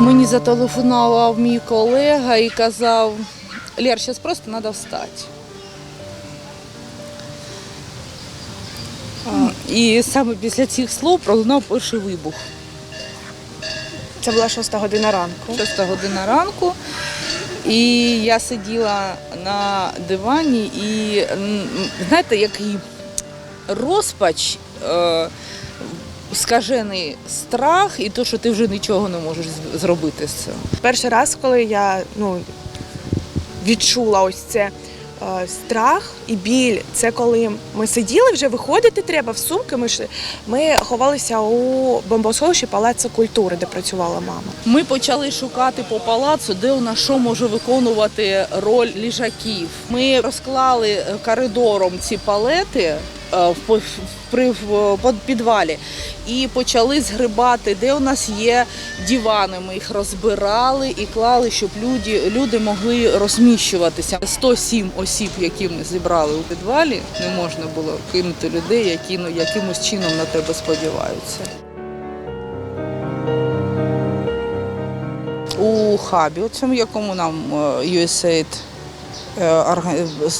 Мені зателефонував мій колега і казав, Лєр, зараз просто треба встати. І саме після цих слов пролунав перший вибух. Це була шоста година ранку. Шоста година ранку. І я сиділа на дивані і знаєте, який розпач, е, скажений страх і то, що ти вже нічого не можеш зробити з цим. Перший раз, коли я ну, відчула ось це е, страх і біль, це коли ми сиділи, вже виходити треба в сумки. Ми, ж, ми ховалися у бомбосховищі Палацу культури, де працювала мама. Ми почали шукати по палацу, де у нас що може виконувати роль ліжаків. Ми розклали е, коридором ці палети при в підвалі і почали згрибати, де у нас є дивани. Ми їх розбирали і клали, щоб люди, люди могли розміщуватися. 107 осіб, які ми зібрали у підвалі, не можна було кинути людей, які ну якимось чином на тебе сподіваються. у хабі, у цьому якому нам е, USAID е,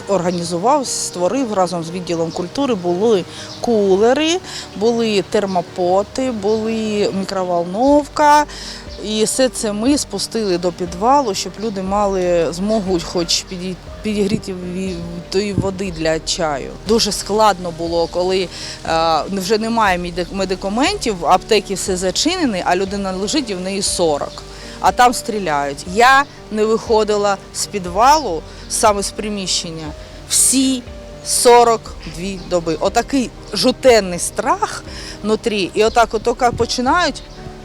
організував, створив разом з відділом культури, були кулери, були термопоти, були мікроволновка. І все це ми спустили до підвалу, щоб люди мали змогу хоч підігріти тої води для чаю. Дуже складно було, коли е, вже немає медик- медикаментів, аптеки все зачинені, а людина лежить і в неї 40 а там стріляють. Я не виходила з підвалу, саме з приміщення, всі 42 доби. Отакий жутенний страх внутрі. І отак, от починають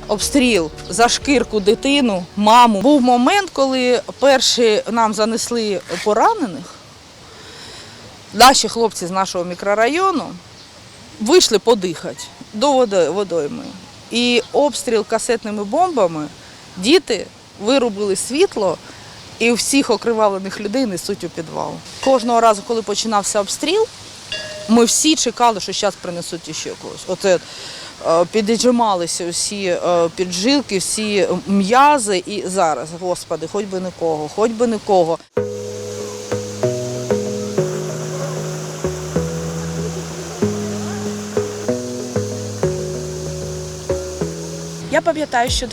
обстріл за шкірку дитину, маму. Був момент, коли перші нам занесли поранених. Наші хлопці з нашого мікрорайону вийшли подихати до водойми. І обстріл касетними бомбами діти вирубили світло і всіх окривавлених людей несуть у підвал. Кожного разу, коли починався обстріл, ми всі чекали, що зараз принесуть іще когось. Оце е, піджималися всі е, піджилки, всі м'язи, і зараз, господи, хоч би нікого, хоч би нікого. Я пам'ятаю, що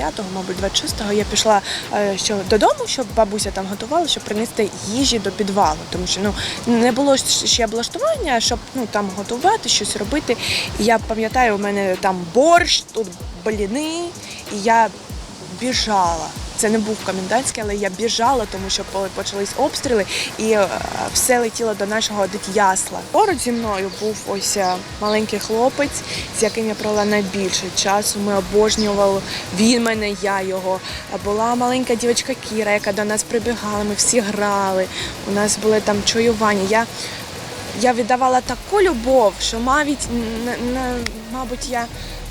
25-го, мабуть, 26-го я пішла е, що додому, щоб бабуся там готувала, щоб принести їжі до підвалу. Тому що ну не було ще облаштування, щоб ну там готувати, щось робити. І я пам'ятаю, у мене там борщ, тут бліни, і я біжала. Це не був комендантський, але я біжала, тому що почались обстріли, і е, все летіло до нашого дитясла. Поруч зі мною був ось е, маленький хлопець, з яким я провела найбільше часу. Ми обожнювали він мене, я його. Була маленька дівчинка Кіра, яка до нас прибігала. Ми всі грали. У нас були там чуювання. Я я віддавала таку любов, що мабуть, н- н- мабуть, я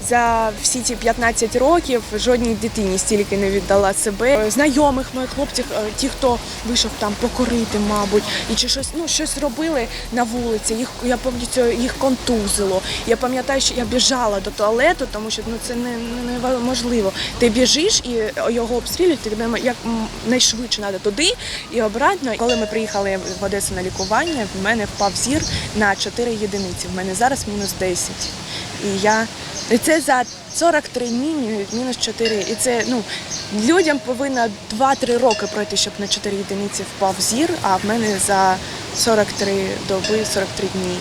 за всі ці 15 років жодній дитині стільки не віддала себе. Знайомих моїх хлопців, е, ті, хто вийшов там покорити, мабуть, і чи щось, ну щось робили на вулиці. Їх я пам'ятаю, їх контузило. Я пам'ятаю, що я біжала до туалету, тому що ну це не, не- неможливо. Ти біжиш і його обстрілюють, ти тебе як найшвидше треба туди і обратно. Коли ми приїхали в Одесу на лікування, в мене впав зір на 4 єдиниці. В мене зараз мінус 10. І я і це за 43 дні мінус 4. І це ну людям повинно 2-3 роки пройти, щоб на 4 єдиниці впав зір, а в мене за 43 доби, 43 дні.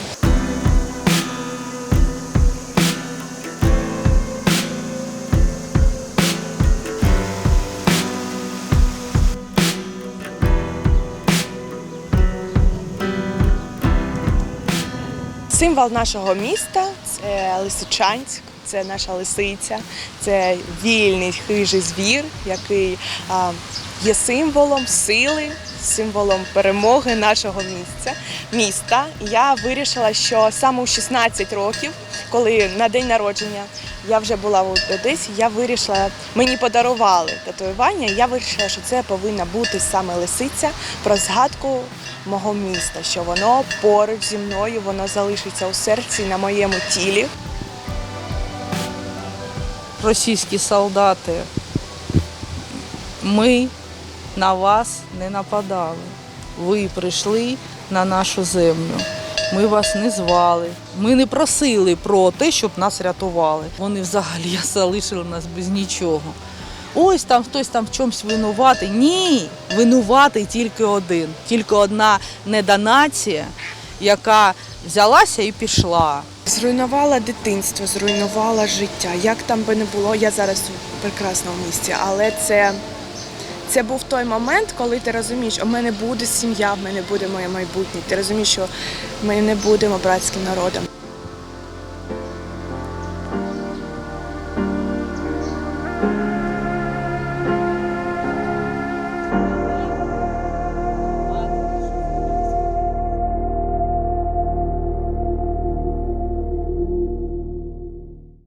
Символ нашого міста це Лисичанськ, це наша лисиця, це вільний хижий звір, який є символом сили, символом перемоги нашого міста. Я вирішила, що саме у 16 років, коли на день народження я вже була в Одесі, я вирішила, мені подарували татуювання. Я вирішила, що це повинна бути саме лисиця про згадку мого міста, що воно поруч зі мною, воно залишиться у серці на моєму тілі. російські солдати, ми на вас не нападали. Ви прийшли на нашу землю. Ми вас не звали. Ми не просили про те, щоб нас рятували. Вони взагалі залишили нас без нічого. Ось там хтось там в чомусь винуватий. Ні, винуватий тільки один, тільки одна недонація, яка взялася і пішла. Зруйнувала дитинство, зруйнувала життя. Як там би не було, я зараз у прекрасному місці, але це, це був той момент, коли ти розумієш, у мене буде сім'я, в мене буде моє майбутнє. Ти розумієш, що ми не будемо братським народом.